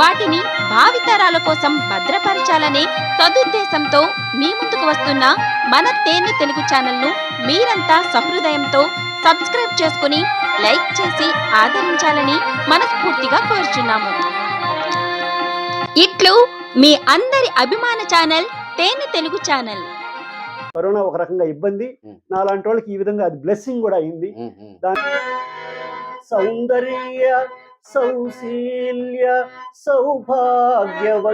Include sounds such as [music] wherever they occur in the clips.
వాటిని భావితరాల కోసం భద్రపరచాలనే సదుద్దేశంతో మీ ముందుకు వస్తున్న మన తేనె తెలుగు ఛానల్ను మీరంతా సహృదయంతో సబ్స్క్రైబ్ చేసుకుని లైక్ చేసి ఆదరించాలని మనస్ఫూర్తిగా కోరుచున్నాము ఇట్లు మీ అందరి అభిమాన ఛానల్ తేనె తెలుగు ఛానల్ కరోనా ఒక రకంగా ఇబ్బంది. నాలాంటి వాళ్ళకి ఈ విధంగా అది బ్లెస్సింగ్ కూడా అయింది. సౌందర్య సౌశీల్య సౌభాగ్యవతులలో.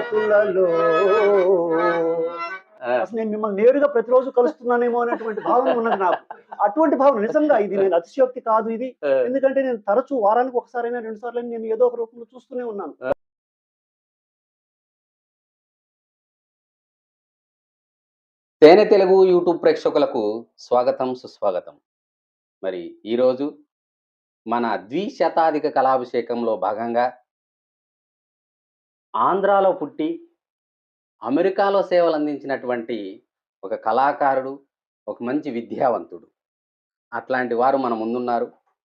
అసలు నేను మిమ్మల్ని నేరుగా ప్రతిరోజు కలుస్తున్నానేమో అనేటువంటి భావన ఉన్నది నాకు. అటువంటి భావన నిజంగా ఇది నేను అతిశయోక్తి కాదు ఇది. ఎందుకంటే నేను తరచూ వారానికి ఒకసారైనా రెండు సార్లు నేను ఏదో ఒక రూపంలో చూస్తూనే ఉన్నాను. తేనె తెలుగు యూట్యూబ్ ప్రేక్షకులకు స్వాగతం సుస్వాగతం. మరి ఈరోజు మన ద్విశతాధిక కళాభిషేకంలో భాగంగా ఆంధ్రాలో పుట్టి అమెరికాలో సేవలు అందించినటువంటి ఒక కళాకారుడు ఒక మంచి విద్యావంతుడు. అట్లాంటి వారు మన ముందున్నారు.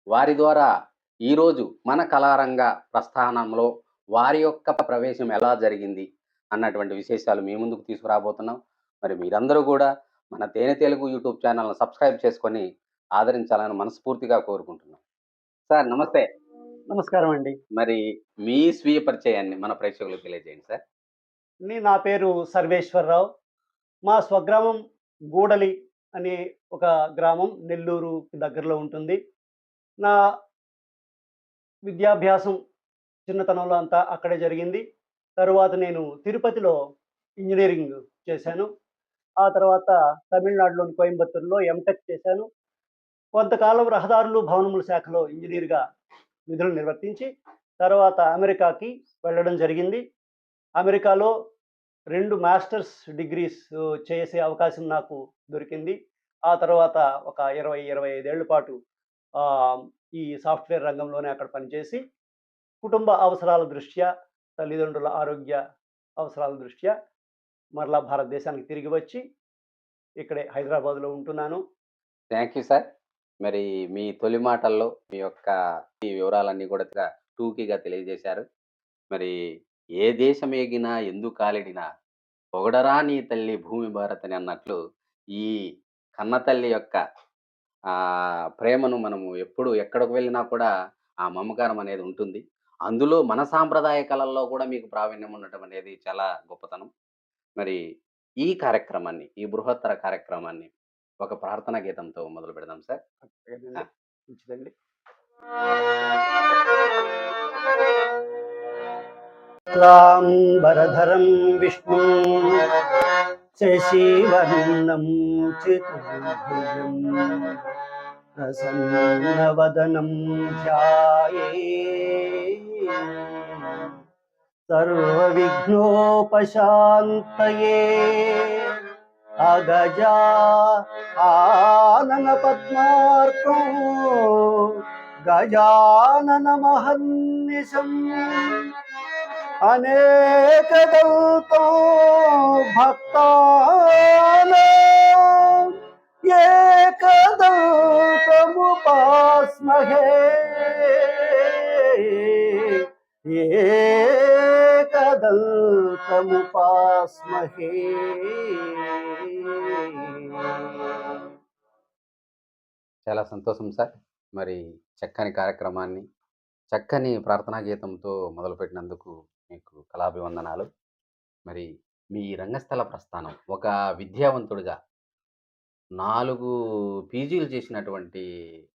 వారి ద్వారా ఈరోజు మన కళారంగ ప్రస్థానంలో వారి యొక్క ప్రవేశం ఎలా జరిగింది అన్నటువంటి విశేషాలు మీ ముందుకు తీసుకురాబోతున్నాం. మరి మీరందరూ కూడా మన తేనె తెలుగు యూట్యూబ్ ఛానల్ను సబ్స్క్రైబ్ చేసుకొని ఆదరించాలని మనస్ఫూర్తిగా కోరుకుంటున్నాం. సార్ నమస్తే. నమస్కారం అండి. మరి మీ స్వీయ పరిచయాన్ని మన ప్రేక్షకులకు తెలియజేయండి సార్. నీ- నా పేరు సర్వేశ్వరరావు. మా స్వగ్రామం గూడలి అనే ఒక గ్రామం నెల్లూరు దగ్గరలో ఉంటుంది. నా విద్యాభ్యాసం చిన్నతనంలో అంతా అక్కడే జరిగింది. తరువాత నేను తిరుపతిలో ఇంజనీరింగ్ చేశాను. ఆ తర్వాత తమిళనాడులోని కోయంబత్తూరులో ఎంటెక్ చేశాను. కొంతకాలం రహదారులు భవనముల శాఖలో ఇంజనీర్గా విధులు నిర్వర్తించి తర్వాత అమెరికాకి వెళ్ళడం జరిగింది. అమెరికాలో రెండు మాస్టర్స్ డిగ్రీస్ చేసే అవకాశం నాకు దొరికింది. ఆ తర్వాత ఒక ఇరవై ఇరవై ఐదేళ్ళ పాటు ఈ సాఫ్ట్వేర్ రంగంలోనే అక్కడ పనిచేసి కుటుంబ అవసరాల దృష్ట్యా తల్లిదండ్రుల ఆరోగ్య అవసరాల దృష్ట్యా మరలా భారతదేశానికి తిరిగి వచ్చి ఇక్కడే హైదరాబాద్లో ఉంటున్నాను. Thank you sir. మరి మీ తొలి మాటల్లో మీ యొక్క ఈ వివరాలన్నీ కూడా టూకీగా తెలియజేశారు. మరి ఏ దేశం ఏగినా ఎందుకు కాలిడినా పొగడరా నీ తల్లి భూమి భారత్ అని అన్నట్లు ఈ కన్న తల్లి యొక్క ఆ ప్రేమను మనము ఎప్పుడు ఎక్కడికి వెళ్ళినా కూడా ఆ మమకారం అనేది ఉంటుంది. అందులో మన సాంప్రదాయ కళల్లో కూడా మీకు ప్రావీణ్యం ఉండటం అనేది చాలా గొప్పతనం. మరి ఈ కార్యక్రమాన్ని ఈ బృహత్తర కార్యక్రమాన్ని ఒక ప్రార్థనా గీతంతో మొదలు పెడదాం సార్. మంచిదండి. క్లాంబరధరం విష్ణు శశివర్ణం చతుర్భుజం ప్రసన్నవదనం ధ్యాయే సర్వవిఘ్నోపశాంతయే. అగజా పద్మార్కం గజానన మహన్నిశం అనేక అనేకదల్తో భక్తాన ఏకదల్తముపాస్మహే ఏకదల్తముపాస్మహే చాలా సంతోషం సార్. మరి చక్కని కార్యక్రమాన్ని చక్కని ప్రార్థనా గీతంతో మొదలుపెట్టినందుకు మీకు కళాభివందనాలు. మరి మీ రంగస్థల ప్రస్థానం ఒక విద్యావంతుడిగా నాలుగు పీజీలు చేసినటువంటి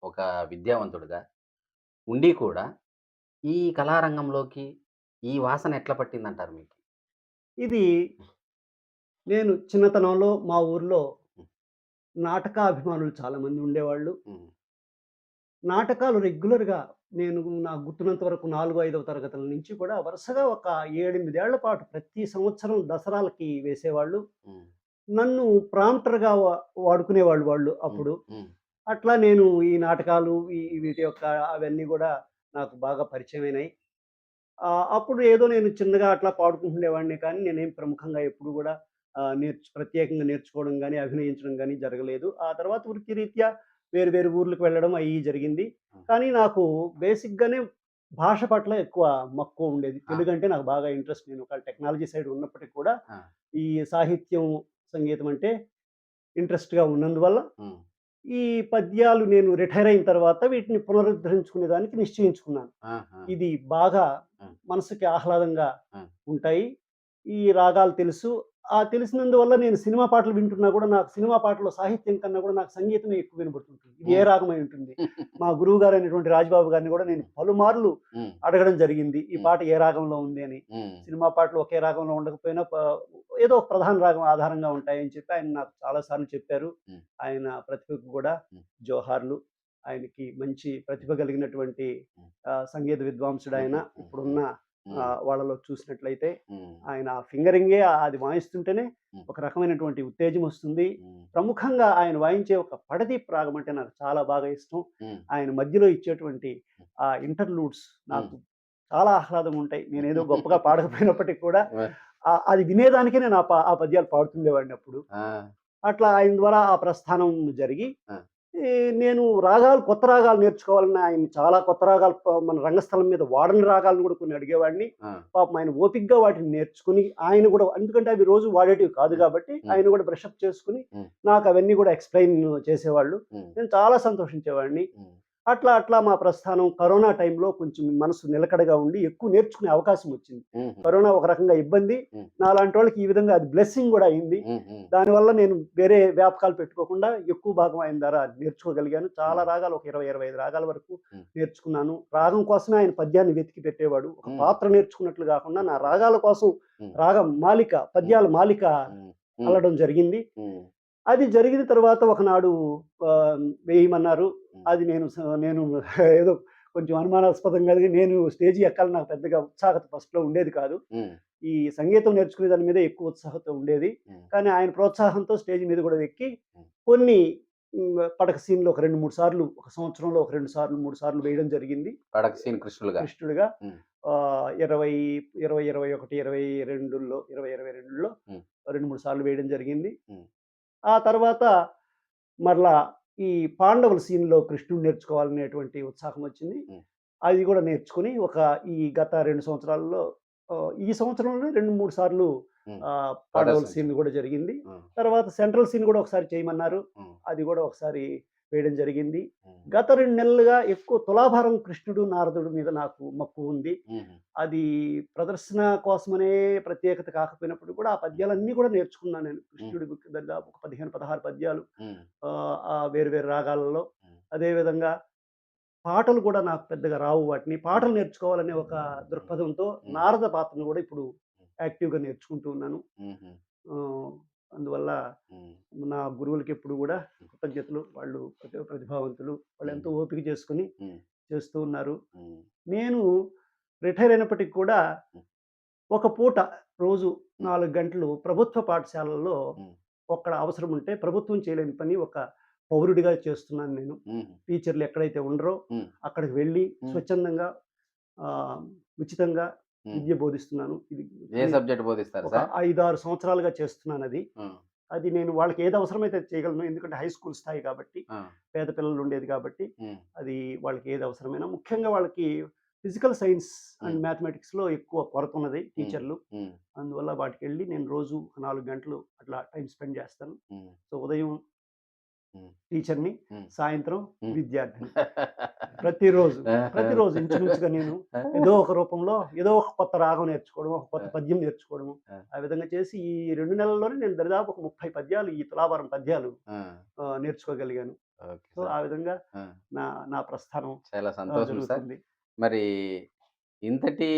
ఒక విద్యావంతుడిగా ఉండి కూడా ఈ కళారంగంలోకి ఈ వాసన ఎట్లా పట్టిందంటారు మీకు ఇది నేను చిన్నతనంలో మా ఊర్లో నాటకాభిమానులు చాలామంది ఉండేవాళ్ళు నాటకాలు రెగ్యులర్‌గా నేను నాకు గుర్తున్నంత వరకు 4, 5వ తరగతుల నుంచి కూడా వరుసగా ఒక 7, 8 ఏళ్ళ పాటు ప్రతి సంవత్సరం దసరాలకి వేసేవాళ్ళు. నన్ను ప్రాంప్టర్‌గా వాడుకునేవాళ్ళు వాళ్ళు. అప్పుడు. అట్లా నేను ఈ నాటకాలు ఈ వీటి యొక్క అవన్నీ గూడా నాకు బాగా పరిచయమైనాయి. అప్పుడు ఏదో నేను చిన్నగా అట్లా పాడుకుంటుండేవాడిని కానీ నేనేం ప్రముఖంగా ఎప్పుడు ఆహ్, నేర్చు ప్రత్యేకంగా నేర్చుకోవడం గాని, అభినయించడం గాని జరగలేదు. ఆ తర్వాత వృత్తిరీత్యా వేరు వేరు ఊర్లకు వెళ్ళడం అయ్యి జరిగింది. కానీ నాకు బేసిక్‌గానే భాష పట్ల ఎక్కువ మక్కువ ఉండేది. ఆ! తెలుగంటే నాకు బాగా ఇంట్రెస్ట్. నేను ఒక టెక్నాలజీ సైడ్ ఉన్నప్పటికి కూడా! ఈ సాహిత్యం, సంగీతం అంటే ఇంట్రెస్ట్‌గా ఉన్నందువల్ల. ఈ పద్యాలు నేను రిటైర్ అయిన తర్వాత వీటిని పునరుద్ధరించుకునే దానికి నిశ్చయించుకున్నాను. ఇది బాగా. మనసుకి ఆహ్లాదంగా. ఉంటాయి. ఈ రాగాలు తెలుసు. ఆ తెలిసినందువల్ల నేను సినిమా పాటలు వింటున్నా కూడా నాకు సినిమా పాటల్లో సాహిత్యం కన్నా కూడా నాకు సంగీతమే ఎక్కువ వినబడుతుంటుంది. ఇది ఏ. రాగమై ఉంటుంది? మా గురువుగారైనటువంటి రాజబాబు గారిని కూడా నేను పలుమార్లు. అడగడం జరిగింది. ఈ. పాట ఏ రాగంలో ఉంది అని. సినిమా పాటలు ఒకే రాగంలో ఉండకపోయినా ఏదో ప్రధాన రాగం ఆధారంగా ఉంటాయని చెప్పి ఆయన నాకు చాలా సార్లు చెప్పారు. ఆయన ప్రతిభకు కూడా. జోహార్లు. ఆయనకి మంచి ప్రతిభ కలిగినటువంటి సంగీత విద్వాంసుడాయన. హుహు. హ్మ్. ఇప్పుడున్న వాళ్ళలో చూసినట్లయితే. ఆయన ఫింగరింగే అది వాయిస్తుంటేనే. ఒక రకమైనటువంటి ఉత్తేజం వస్తుంది. ప్రముఖంగా ఆయన వాయించే ఒక పడదీప్ రాగం అంటే నాకు చాలా బాగా ఇష్టం. ఆయన మధ్యలో ఇచ్చేటువంటి ఆ ఇంటర్లూడ్స్ నాకు చాలా ఆహ్లాదంగా ఉంటాయి. నేనేదో గొప్పగా [laughs] పాడకపోయినప్పటికి కూడా అది వినేదానికే నేను ఆ పద్యాలు పాడుతుండేవాడిని అప్పుడు. అట్లా ఆయన ద్వారా ఆ ప్రస్థానం జరిగి నేను రాగాలు కొత్త రాగాలు నేర్చుకోవాలని ఆయన చాలా కొత్త రాగాలు మన రంగస్థలం మీద వాడని రాగాలను కూడా కొన్ని అడిగేవాడిని. పాపం ఆయన ఓపికగా వాటిని నేర్చుకుని ఆయన కూడా ఎందుకంటే అవి రోజు వాడేటివి కాదు. కాబట్టి. ఆయన కూడా బ్రష్ అప్ చేసుకొని. నాకు అవన్నీ కూడా ఎక్స్‌ప్లెయిన్ చేసేవాళ్ళు. నేను చాలా సంతోషించేవాడిని. అట్లా అట్లా మా ప్రస్థానం కరోనా టైంలో కొంచెం మనసు నిలకడగా ఉండి ఎక్కువ నేర్చుకునే అవకాశం వచ్చింది. కరోనా ఒక రకంగా ఇబ్బంది. హ్మ్. నాలాంటోళ్ళకి ఈ విధంగా అది బ్లెస్సింగ్ కూడా అయింది. దానివల్ల నేను వేరే వ్యాపకాలు పెట్టుకోకుండా ఎక్కువ భాగం ఆయన ద్వారా నేర్చుకోగలిగాను. చాలా. రాగాలు ఒక 20, 25 రాగాల వరకు. నేర్చుకున్నాను. రాగం కోసమే ఆయన పద్యాన్ని వెతికి పెట్టేవాడు. ఒక. పాత్ర నేర్చుకున్నట్లు కాకుండా నా రాగాల కోసం. రాగం మాలిక, పద్యాల మాలిక. అల్లడం జరిగింది. అది జరిగిన తర్వాత ఒకనాడు వేయమన్నారు. అది నేను నేను [laughs] ఏదో కొంచెం అనుమానాస్పదంగా నేను స్టేజ్ ఎక్కాలని నాకు పెద్దగా ఉత్సాహత ఫస్ట్‌లో ఉండేది కాదు. ఈ సంగీతం నేర్చుకునే దాని మీద ఎక్కువ ఉత్సాహత ఉండేది. కానీ ఆయన ప్రోత్సాహంతో స్టేజ్ మీద కూడా ఎక్కి. కొన్ని పడక సీన్‌లు ఒక 2, 3 సార్లు ఒక సంవత్సరంలో ఒక 2 సార్లు, 3 సార్లు వేయడం జరిగింది. పడక సీన్ కృష్ణులుగా. కృష్ణుడిగా హ్మ్. ఆహ్, 20, 20, 21, 22లో 20, 22లో హ్మ్. 2, 3 సార్లు వేయడం జరిగింది. ఆ తర్వాత మరలా ఈ పాండవుల సీన్‌లో కృష్ణుడిని నేర్చుకోవాలనేటువంటి ఉత్సాహం వచ్చింది. అది కూడా నేర్చుకొని ఒక ఈ గత 2 సంవత్సరాల్లో ఈ సంవత్సరంలోనే 2, 3 సార్లు పాండవుల. సీన్ కూడా జరిగింది. తర్వాత సెంట్రల్ సీన్ కూడా ఒకసారి చేయమన్నారు. అది కూడా ఒకసారి వేయడం జరిగింది. గత 2 నెలలుగా ఎక్కువ తులాభారం కృష్ణుడు, నారదుడు మీద నాకు మక్కువ ఉంది. అది ప్రదర్శన కోసమనే ప్రత్యేకత కాకపోయినప్పుడు కూడా ఆ పద్యాలన్నీ కూడా నేర్చుకున్నాను నేను. కృష్ణుడికి దాదాపు ఒక 15, 16 పద్యాలు ఆ వేరు వేరు రాగాలలో. హ్మ్. అదే విధంగా పాటలు కూడా నాకు పెద్దగా రావు వాటిని. పాటలు నేర్చుకోవాలనే ఒక దృక్పథంతో. నారద పాత్రను కూడా ఇప్పుడు యాక్టివ్‌గా నేర్చుకుంటూ ఉన్నాను. అందువల్ల. నా గురువులకి ఎప్పుడు కూడా కృతజ్ఞతలు. వాళ్ళు ప్రతి ప్రతిభావంతులు. వాళ్ళు ఎంతో. ఓపిక చేసుకొని. చేస్తూ ఉన్నారు. నేను రిటైర్ అయినప్పటికి కూడా. ఒక పూట రోజు 4 గంటలు ప్రభుత్వ పాఠశాలల్లో హ్మ్. అక్కడ అవసరం ఉంటే ప్రభుత్వం చేయలేని పని ఒక పౌరుడిగా చేస్తున్నాను నేను. టీచర్లు ఎక్కడైతే ఉండరో. అక్కడికి వెళ్ళి. స్వచ్ఛందంగా ఉచితంగా. విద్య బోధిస్తున్నాను. ఇది ఏ సబ్జెక్ట్ బోధిస్తారు? 5, 6 సంవత్సరాలుగా చేస్తున్నానది. హ్మ్. అది నేను వాళ్ళకి ఏది అవసరమైతే అది చేయగలను. ఎందుకంటే హై స్కూల్ స్థాయి కాబట్టి! పేద పిల్లలు ఉండేది కాబట్టి. అది వాళ్ళకి ఏది అవసరమైనా ముఖ్యంగా వాళ్ళకి ఫిజికల్ సైన్స్ అండ్ హ్మ్. మ్యాథమెటిక్స్‌లో ఎక్కువ కొరత ఉన్నది. టీచర్లు. అందువల్ల వాటికెళ్ళి నేను రోజు 4 గంటలు అట్లా టైమ్ స్పెండ్ చేస్తాను. సో, ఉదయం. టీచర్‌ని. సాయంత్రం. విద్యార్థిని. [laughs] ప్రతిరోజు, ప్రతిరోజు ఇంచుమించుగా నేను ఏదో ఒక రూపంలో ఏదో ఒక కొత్త రాగం నేర్చుకోవడం, ఒక కొత్త పద్యం నేర్చుకోవడము. ఆ! ఆ విధంగా చేసి ఈ 2 నెలల్లోనే నేను దరిదాపు ఒక 30 పద్యాలు ఈ తులాభారం పద్యాలు ఆ! నేర్చుకోగలిగాను. సో. ఆ విధంగా ఆ! నా నా ప్రస్థానం చాలా సంతోషం సార్. మరి ఇంతటి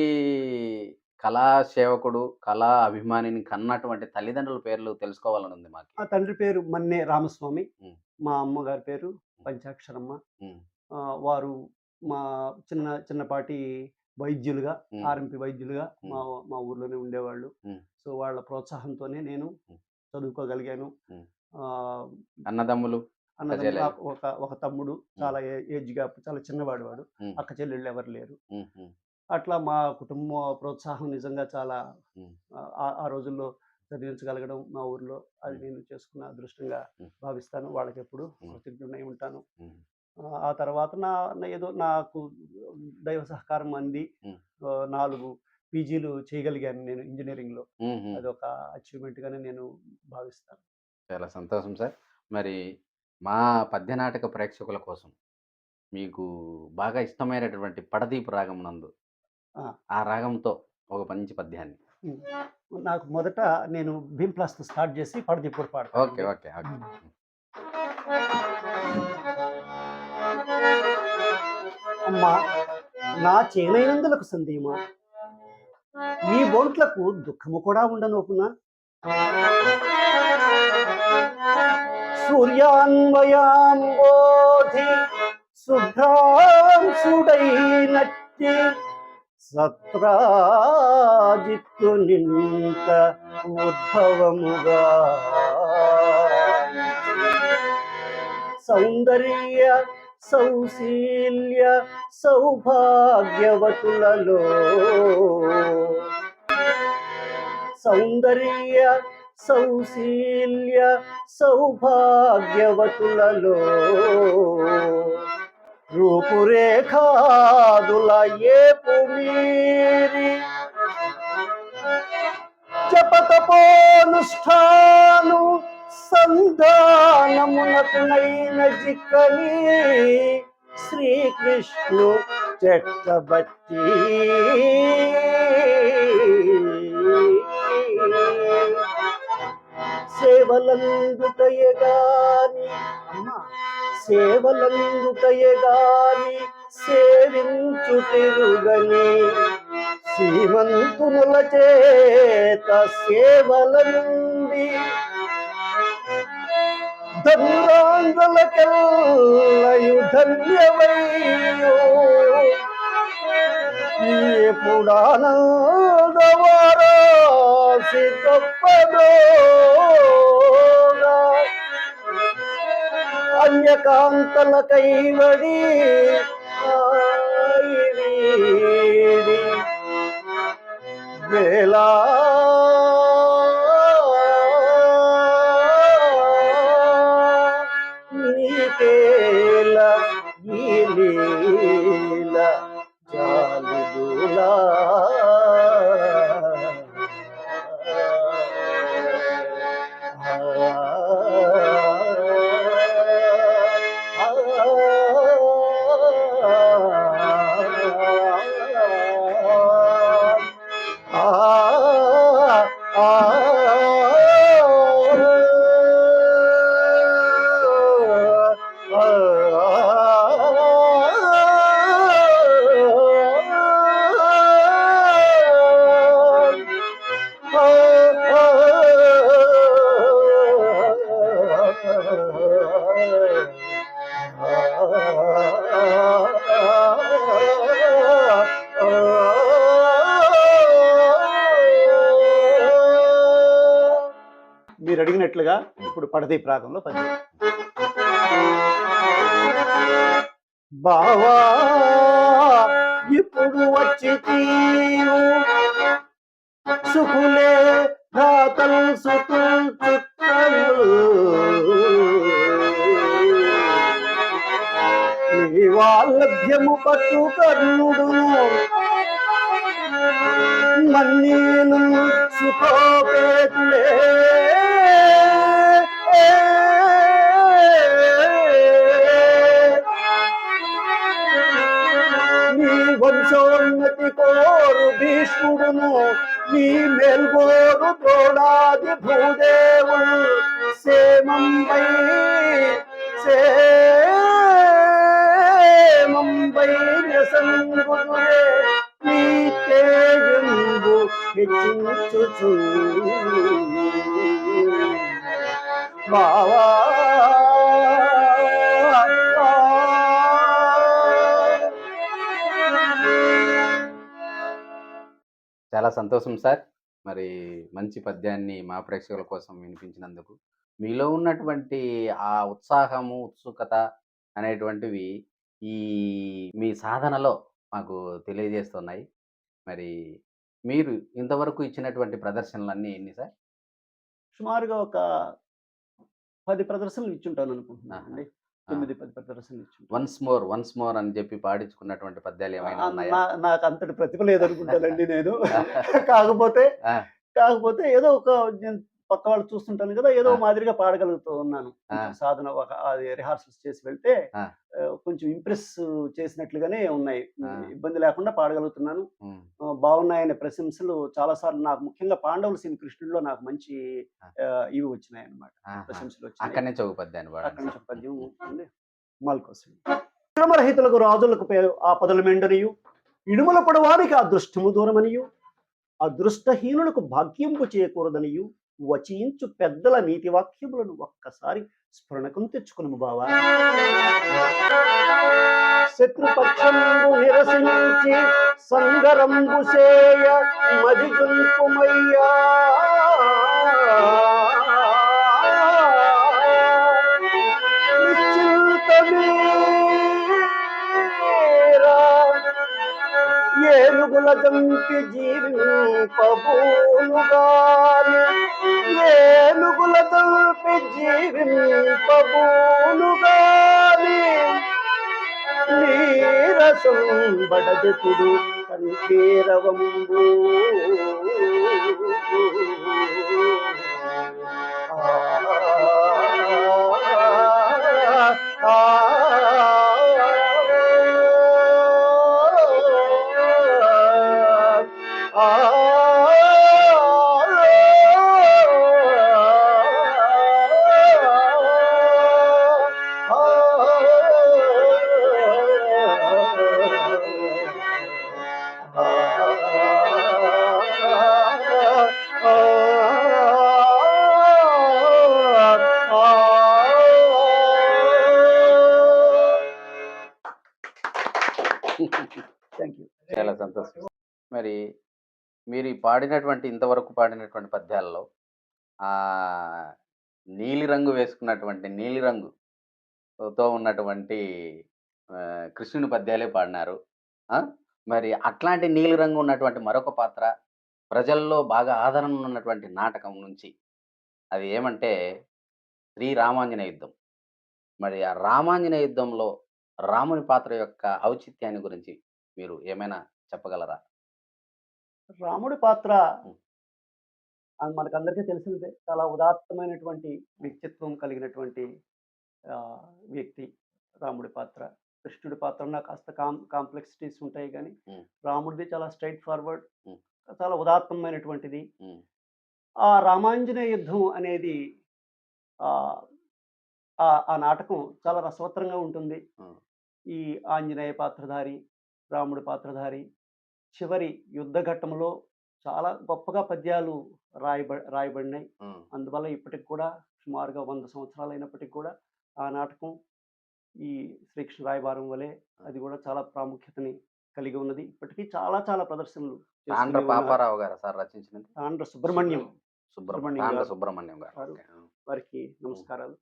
కళా సేవకుడు, కళా అభిమానిని కన్నటువంటి తల్లిదండ్రుల పేర్లు తెలుసుకోవాలని ఉంది మాకి. మా తండ్రి పేరు మన్నే రామస్వామి. మా అమ్మగారి పేరు పంచాక్షరమ్మ. వారు మా చిన్న చిన్నపాటి వైద్యులుగా ఆర్ఎంపీ వైద్యులుగా మా మా ఊర్లోనే ఉండేవాళ్ళు. సో వాళ్ళ ప్రోత్సాహంతోనే నేను. చదువుకోగలిగాను. అన్నదమ్ములు ఒక ఒక తమ్ముడు చాలా ఏజ్ గ్యాప్ చాలా చిన్నవాడు వాడు. అక్క చెల్లెళ్ళు ఎవరు లేరు. అట్లా మా కుటుంబ ప్రోత్సాహం నిజంగా చాలా ఆ రోజుల్లో చదివించగలగడం మా ఊర్లో అది. నేను చేసుకున్న అదృష్టంగా. భావిస్తాను వాళ్ళకి ఎప్పుడు. కృతజ్ఞుడై ఉంటాను ఆ, తర్వాత నా ఏదో నాకు దైవ సహకారం అంది నాలుగు పీజీలు చేయగలిగాను నేను ఇంజనీరింగ్లో ఉమ్, ఉమ్. అది ఒక అచీవ్మెంట్గానే నేను భావిస్తాను చాలా సంతోషం సార్ మరి మా పద్యనాటక ప్రేక్షకుల కోసం మీకు బాగా ఇష్టమైనటువంటి పడదీపు రాగం నందు ఆ. రాగంతో ఒక మంచి పద్యాన్ని. నాకు మొదట నేను భీమ్ ప్లాస్తో స్టార్ట్ చేసి పడదిప్పుడు ఓకే పాడతాను ఓకే. ఓకే అమ్మా నా చేనైనందులకు సందేమా నీ బోట్లకు దుఃఖము కూడా ఉండనోపునా సూర్యాన్వయాంబోధి శుభ్రాంశుడైనట్టి సత్రాజిత్తు నింత ఉద్భవముగా. సౌందర్య సౌశీల్య సౌభాగ్యవతులలో. సౌందర్య సౌశీల్య సౌభాగ్యవతులలో. రూపురేఖాదుల ఏపు మీరి జపతపోనుష్ఠాను సంధానమునకునైన జిక్కని శ్రీకృష్ణు చెట్టబట్టి. సేవలందుటయగాని అమ్మా. సేవలందుటయగాని సేవించు తిరుగని శ్రీమంతునుల చేత సేవల నుండి ధనురాంగులకెల్లయు ధన్యమయ్యో ఎప్పుడానందవారాసి గొప్పదోగా అన్యకాంతల కైవడి వీడి వేలా Oh. పడది ప్రాగంలో పద్యం బావా ఇప్పుడు వచ్చి తీరు. సుఖులే రాతలు సుఖులు వాళ్ళభ్యము పట్టు కర్ణుడు. మన్నీను సుఖోపేతులే. భీష్ముడును నీ మేల్గోరు తోడాది భూదేవుడు. సేమంబై సేమంబై వ్యసంగుదురే నీ తేజంబు హెచ్చించుచు బావా సంతోషం సార్. మరి మంచి పద్యాన్ని మా ప్రేక్షకుల కోసం వినిపించినందుకు. మీలో ఉన్నటువంటి ఆ ఉత్సాహము ఉత్సుకత అనేటువంటివి ఈ మీ సాధనలో మాకు తెలియజేస్తున్నాయి. మరి మీరు ఇంతవరకు ఇచ్చినటువంటి ప్రదర్శనలన్నీ ఎన్ని సార్? సుమారుగా ఒక పది ప్రదర్శనలు ఇచ్చుంటాను అనుకుంటున్నాను అండి. తొమ్మిది పది ఇచ్చుంటాను వన్స్ మోర్ వన్స్ మోర్ అని చెప్పి పాడించుకున్నటువంటి పద్యాలు ఏమైనా ఉన్నాయా? నాకు అంతటి ప్రతిభ లేదనుకుంటానండి [laughs] నేను. కాకపోతే. కాకపోతే ఏదో ఒక పక్క వాళ్ళు చూస్తుంటాను కదా ఏదో ఆ. మాదిరిగా పాడగలుగుతూ ఉన్నాను. ఆ. సాధన ఒక అది రిహార్సల్స్ చేసి వెళ్తే ఆ. ఆ, కొంచెం ఇంప్రెస్ చేసినట్లుగానే ఉన్నాయి. ఆ. ఇబ్బంది లేకుండా పాడగలుగుతున్నాను. ఆ, బాగున్నాయనే ప్రశంసలు చాలా సార్లు నాకు ముఖ్యంగా పాండవుల సిని కృష్ణుడిలో నాకు మంచి ఆ. ఆ, ఇవి వచ్చినాయి అన్నమాట ఆహా. ప్రశంసలు వచ్చినాయి అక్కడి నుంచి ఒక పద్యాన్ని అక్కడి పాడండి నుంచి ఒక పద్యం మాల్కోసం. విక్రమరహితులకు రాజులకు ఆ పదుల మెండనియు ఇడుమల పడవానికి అదృష్టము దూరమనియు. అదృష్టహీనులకు భాగ్యంపు చేయకూడదనియు వచించు పెద్దల నీతి వాక్యములను ఒక్కసారి స్ఫురణకం తెచ్చుకును బావా. శత్రుపక్షంబు నిరసించి సంగరంబు సేయ మది ఏనుగుల చంపి జీవింపబూనుగాని ఏనుగుల చంపి జీవింపబూనుగాని నీరసం బడదుకుడు కంఠీరవంబు. ఆ మీరు ఈ పాడినటువంటి ఇంతవరకు పాడినటువంటి పద్యాలలో నీలిరంగు వేసుకున్నటువంటి నీలిరంగుతో ఉన్నటువంటి కృష్ణుని పద్యాలే పాడినారు. మరి అట్లాంటి నీలిరంగు ఉన్నటువంటి మరొక పాత్ర ప్రజల్లో బాగా ఆదరణ ఉన్నటువంటి నాటకం నుంచి అది ఏమంటే శ్రీ రామాంజన యుద్ధం. మరి ఆ రామాంజనేయ యుద్ధంలో రాముని పాత్ర యొక్క ఔచిత్యాన్ని గురించి మీరు ఏమైనా చెప్పగలరా? రాముడి పాత్ర. అది మనకందరికీ తెలిసిందే చాలా ఉదాత్తమైనటువంటి వ్యక్తిత్వం కలిగినటువంటి వ్యక్తి రాముడి పాత్ర కృష్ణుడి పాత్రన కాస్త కాం కాంప్లెక్సిటీస్ ఉంటాయి కానీ. రాముడిది చాలా స్ట్రైట్ ఫార్వర్డ్. చాలా ఉదాత్తమైనటువంటిది ఆ రామాంజనేయ యుద్ధం అనేది ఆ నాటకం చాలా రసవత్తరంగా ఉంటుంది ఈ ఆంజనేయ పాత్రధారి రాముడి పాత్రధారి చివరి యుద్ధ ఘట్టంలో చాలా గొప్పగా పద్యాలు రాయబ రాయబడినాయి. అందువల్ల ఇప్పటికి కూడా సుమారుగా వంద సంవత్సరాలు అయినప్పటికీ కూడా ఆ నాటకం ఈ శ్రీకృష్ణ రాయబారం వలె అది కూడా చాలా ప్రాముఖ్యతని కలిగి ఉన్నది. ఇప్పటికీ చాలా చాలా ప్రదర్శనలు తాండ్ర. పాపారావు గారు సార్ రచించినది? తాండ్ర సుబ్రహ్మణ్యం. సుబ్రహ్మణ్యం. సుబ్రహ్మణ్యం గారు. వారికి నమస్కారాలు.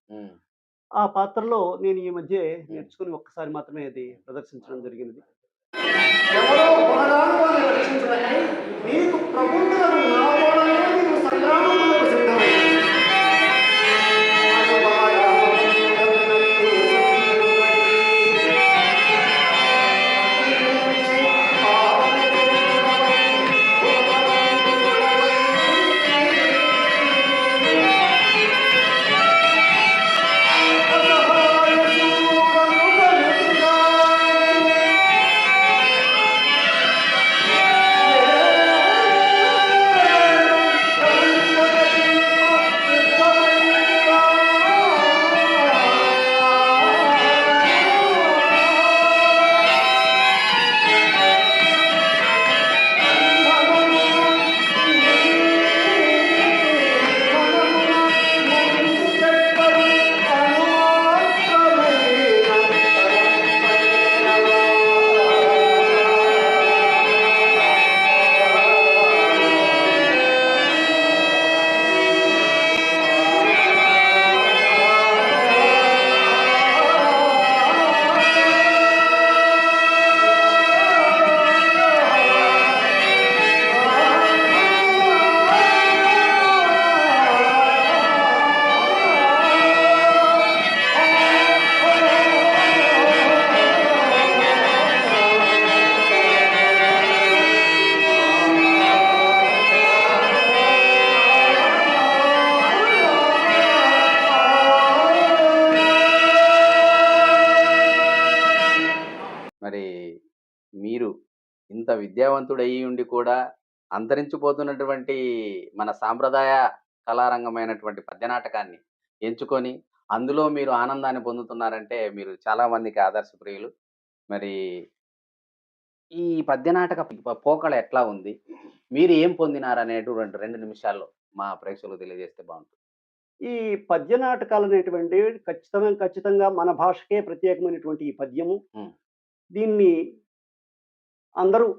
ఆ పాత్రలో నేను ఈ మధ్య నేర్చుకుని ఒక్కసారి మాత్రమే అది ప్రదర్శించడం జరిగినది. ఎవరో బలరాముని రక్షించుటకై నీకు మీరు ఇంత విద్యావంతుడు అయ్యి ఉండి కూడా అంతరించిపోతున్నటువంటి మన సాంప్రదాయ కళారంగమైనటువంటి పద్య నాటకాన్ని ఎంచుకొని అందులో మీరు ఆనందాన్ని పొందుతున్నారంటే మీరు చాలా మందికి ఆదర్శప్రియులు మరి ఈ పద్య నాటక ప- పోకడ ఎట్లా ఉంది? మీరు ఏం పొందినారు అనేటువంటి రెండు నిమిషాల్లో మా ప్రేక్షకులకు తెలియజేస్తే బాగుంటుంది. ఈ పద్య నాటకాలు అనేటువంటివి ఖచ్చితంగా ఖచ్చితంగా మన భాషకే ప్రత్యేకమైనటువంటి ఈ పద్యము. దీన్ని అందరూ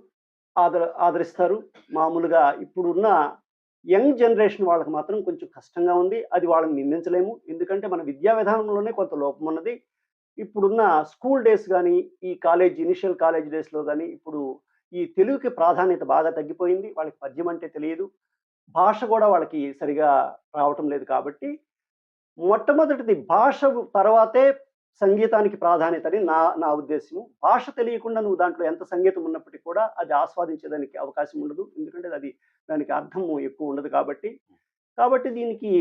ఆదర ఆదరిస్తారు. మామూలుగా ఇప్పుడున్న యంగ్ జనరేషన్ వాళ్ళకి మాత్రం కొంచెం కష్టంగా ఉంది. అది వాళ్ళని నిందించలేము. ఎందుకంటే మన విద్యా విధానంలోనే కొంత లోపం ఉన్నది. ఇప్పుడున్న స్కూల్ డేస్ కానీ ఈ కాలేజ్ ఇనిషియల్ కాలేజ్ డేస్లో కానీ ఇప్పుడు ఈ తెలుగుకి ప్రాధాన్యత బాగా తగ్గిపోయింది. వాళ్ళకి పద్యం అంటే తెలియదు. భాష కూడా వాళ్ళకి సరిగా రావటం లేదు కాబట్టి మొట్టమొదటిది భాష తర్వాతే సంగీతానికి ప్రాధాన్యత అని నా నా ఉద్దేశము. భాష తెలియకుండా నువ్వు దాంట్లో ఎంత సంగీతం ఉన్నప్పటికీ కూడా అది ఆస్వాదించేదానికి అవకాశం ఉండదు. ఎందుకంటే అది దానికి అర్థం ఎక్కువ ఉండదు కాబట్టి. కాబట్టి దీనికి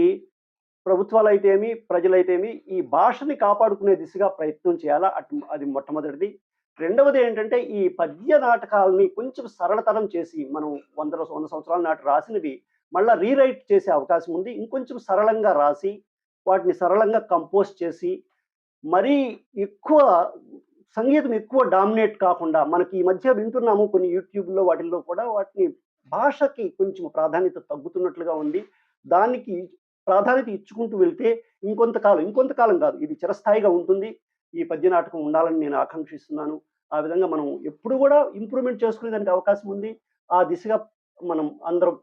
ప్రభుత్వాలు అయితేమి ప్రజలైతేమి ఈ భాషని కాపాడుకునే దిశగా ప్రయత్నం చేయాలా? అటు అది మొట్టమొదటిది. రెండవది ఏంటంటే ఈ పద్య నాటకాలని కొంచెం సరళతరం చేసి మనం వందల వంద సంవత్సరాల నాటి రాసినవి మళ్ళీ రీరైట్ చేసే అవకాశం ఉంది. ఇంకొంచెం సరళంగా రాసి వాటిని సరళంగా కంపోజ్ చేసి మరీ ఎక్కువ సంగీతం ఎక్కువ డామినేట్ కాకుండా మనకి ఈ మధ్య వింటున్నాము కొన్ని యూట్యూబ్లో వాటిల్లో కూడా వాటిని భాషకి కొంచెం ప్రాధాన్యత తగ్గుతున్నట్లుగా ఉంది. దానికి ప్రాధాన్యత ఇచ్చుకుంటూ వెళ్తే ఇంకొంతకాలం ఇంకొంతకాలం కాదు ఇది చిరస్థాయిగా ఉంటుంది. ఈ పద్య నాటకం ఉండాలని నేను ఆకాంక్షిస్తున్నాను. ఆ విధంగా మనం ఎప్పుడు కూడా ఇంప్రూవ్మెంట్ చేసుకునే దానికి అవకాశం ఉంది. ఆ దిశగా మనం అందరం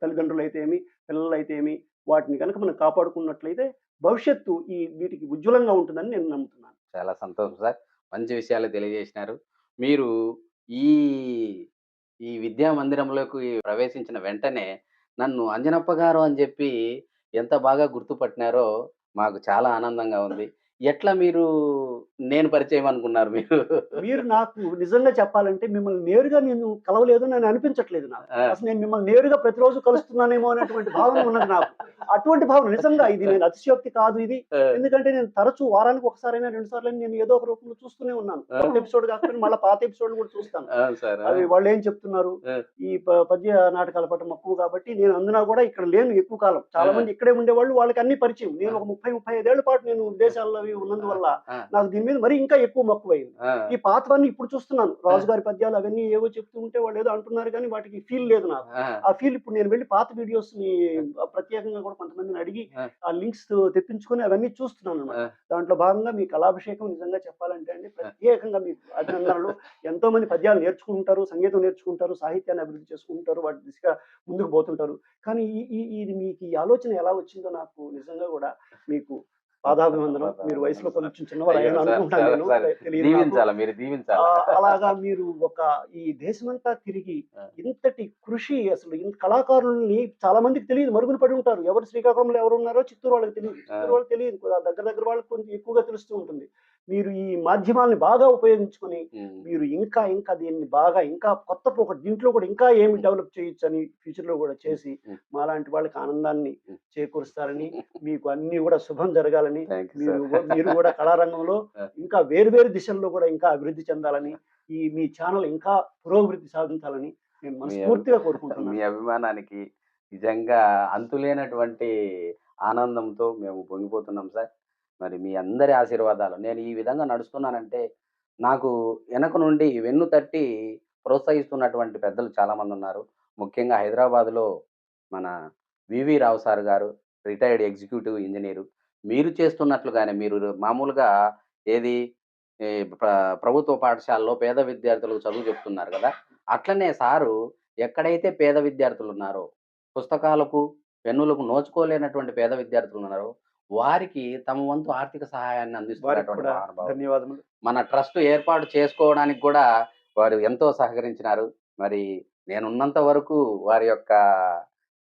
తల్లిదండ్రులు అయితే ఏమి పిల్లలు అయితే ఏమి వాటిని కనుక మనం కాపాడుకున్నట్లయితే భవిష్యత్తు ఈ వీటికి ఉజ్వలంగా ఉంటుందని నేను నమ్ముతున్నాను. చాలా సంతోషం సార్. మంచి విషయాలు తెలియజేసినారు. మీరు ఈ ఈ విద్యా మందిరంలోకి ప్రవేశించిన వెంటనే నన్ను అంజనప్ప గారు అని చెప్పి ఎంత బాగా గుర్తుపట్టినారో మాకు చాలా ఆనందంగా ఉంది. ఎట్లా మీరు నేను పరిచయం అనుకున్నారు మీరు? మీరు నాకు నిజంగా చెప్పాలంటే మిమ్మల్ని నేరుగా నేను కలవలేదు అని అనిపించట్లేదు నాకు. అసలు నేను మిమ్మల్ని నేరుగా ప్రతిరోజు కలుస్తున్నానేమో అనేటువంటి భావన ఉన్నది నాకు. అటువంటి భావన నిజంగా ఇది నేను అతిశయోక్తి కాదు ఇది. ఎందుకంటే నేను తరచూ వారానికి ఒకసారైనా రెండు సార్లు నేను ఏదో ఒక రూపంలో చూస్తూనే ఉన్నాను. ఎపిసోడ్ కాకపోయినా మళ్ళీ పాత ఎపిసోడ్ కూడా చూస్తాను. అవి వాళ్ళు ఏం చెప్తున్నారు. ఈ పద్య నాటకాల పట్ల మక్కువ కాబట్టి నేను అందునా కూడా ఇక్కడ లేను ఎక్కువ కాలం. చాలా. మంది ఇక్కడే ఉండేవాళ్ళు వాళ్ళకి అన్ని పరిచయం. నేను ఒక ముప్పై ముప్పై ఐదేళ్ళ పాటు నేను విదేశాల్లో ఉన్నందువల్ల. నాకు దీని మీద మరీ ఇంకా ఎక్కువ మక్కువైంది. ఈ పాతవన్నీ ఇప్పుడు చూస్తున్నాను. రాజుగారి పద్యాలు అవన్నీ ఏవో చెప్తూ ఉంటే వాళ్ళు ఏదో అంటున్నారు కానీ వాటికి ఫీల్ లేదు నాకు. ఆ, ఫీల్ ఇప్పుడు నేను వెళ్ళి పాత వీడియోస్ని ప్రత్యేకంగా కూడా కొంతమందిని అడిగి ఆ. లింక్స్ తెప్పించుకొని అవన్నీ చూస్తున్నాను అన్నమాట. ఆ. దాంట్లో భాగంగా మీ కళాభిషేకం నిజంగా చెప్పాలంటే అండి ప్రత్యేకంగా మీ అభినందనలు. [laughs] ఎంతో మంది పద్యాలు నేర్చుకుంటారు సంగీతం నేర్చుకుంటారు సాహిత్యాన్ని అభివృద్ధి చేసుకుంటారు వాటి దిశగా ముందుకు పోతుంటారు. కానీ ఈ ఈ- ఇది మీకు ఈ ఆలోచన ఎలా వచ్చిందో నాకు నిజంగా కూడా మీకు పాదాభివందనం. మీరు వయసులో కొంచెం చిన్నవారు అనుకుంటాను అలాగా మీరు ఒక ఈ దేశమంతా తిరిగి. ఇంతటి కృషి అసలు ఇంత కళాకారుల్ని చాలా మందికి తెలియదు మరుగున పడి ఉంటారు. ఎవరు శ్రీకాకుళంలో ఎవరు ఉన్నారో చిత్తూరు వాళ్ళకి తెలియదు. చిత్తూరు వాళ్ళకి తెలియదు. దగ్గర దగ్గర వాళ్ళకి కొంచెం ఎక్కువగా తెలుస్తూ ఉంటుంది. మీరు ఈ మాధ్యమాల్ని బాగా ఉపయోగించుకొని మీరు ఇంకా ఇంకా దీన్ని బాగా ఇంకా కొత్త పోక దీంట్లో కూడా ఇంకా ఏమి డెవలప్ చేయొచ్చు అని ఫ్యూచర్లో కూడా చేసి ఉమ్. మాలాంటి వాళ్ళకి ఆనందాన్ని. చేకూరుస్తారని మీకు అన్ని కూడా శుభం జరగాలని మీరు మీరు కూడా కళారంగంలో. [laughs] ఇంకా వేరు వేరు దిశల్లో కూడా ఇంకా అభివృద్ధి చెందాలని ఈ మీ ఛానల్ ఇంకా పురోభివృద్ధి సాధించాలని నేను మనస్ఫూర్తిగా మీ కోరుకుంటున్నాను అభిమానానికి నిజంగా అంతులేనటువంటి ఆనందంతో మేము పొంగిపోతున్నాం సార్ మరి మీ అందరి ఆశీర్వాదాలు. నేను ఈ విధంగా నడుస్తున్నానంటే నాకు వెనక నుండి వెన్ను తట్టి ప్రోత్సహిస్తున్నటువంటి పెద్దలు చాలామంది ఉన్నారు. ముఖ్యంగా హైదరాబాద్లో మన వివి రావు సార్ గారు రిటైర్డ్ ఎగ్జిక్యూటివ్ ఇంజనీరు. మీరు చేస్తున్నట్లుగానే మీరు మామూలుగా ఏది ప్రభుత్వ పాఠశాలలో పేద విద్యార్థులకు చదువు చెప్తున్నారు కదా! అట్లనే సారు ఎక్కడైతే పేద విద్యార్థులు ఉన్నారో పుస్తకాలకు పెన్నులకు నోచుకోలేనటువంటి పేద విద్యార్థులు ఉన్నారో వారికి తమ వంతు ఆర్థిక సహాయాన్ని అందిస్తున్నటువంటి మహానుభావులు. మన ట్రస్ట్ ఏర్పాటు చేసుకోవడానికి కూడా వారు ఎంతో సహకరించినారు. మరి నేనున్నంత వరకు వారి యొక్క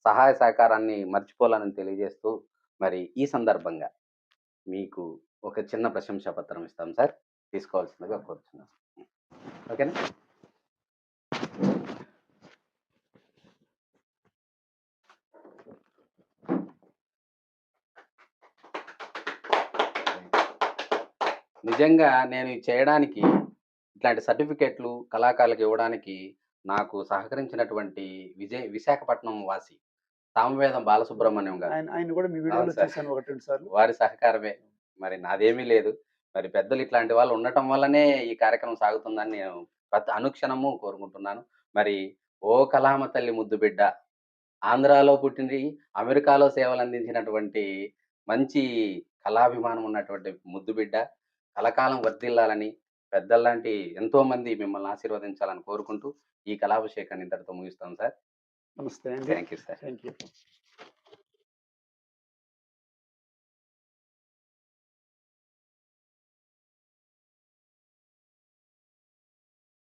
సహాయ సహకారాన్ని మర్చిపోవాలని తెలియజేస్తూ మరి ఈ సందర్భంగా మీకు ఒక చిన్న ప్రశంసా పత్రం ఇస్తాం సార్. తీసుకోవాల్సిందిగా కోరుతున్నాం ఓకేనా? నిజంగా నేను చేయడానికి ఇట్లాంటి సర్టిఫికేట్లు కళాకారులకు ఇవ్వడానికి నాకు సహకరించినటువంటి విజయ్ విశాఖపట్నం వాసి సామవేదం బాలసుబ్రహ్మణ్యం గారు. ఆయన ఆయన కూడా మీ వీడియోలో సార్. చూశాను ఒకటి రెండు సార్లు. వారి సహకారమే. మరి నాదేమీ లేదు. మరి పెద్దలు ఇట్లాంటి వాళ్ళు ఉండటం వల్లనే ఈ కార్యక్రమం సాగుతుందని నేను ప్రతి అనుక్షణము కోరుకుంటున్నాను. మరి ఓ కళామ తల్లి ముద్దు బిడ్డ ఆంధ్రాలో పుట్టింది అమెరికాలో సేవలు అందించినటువంటి మంచి కళాభిమానం ఉన్నటువంటి ముద్దు బిడ్డ కలకాలం వర్ధిల్లాలని పెద్దల్లాంటి ఎంతో మంది మిమ్మల్ని ఆశీర్వదించాలని కోరుకుంటూ ఈ కళాభిషేకాన్ని ఇంతటితో ముగిస్తాం సార్. నమస్తే thank you sir. Thank you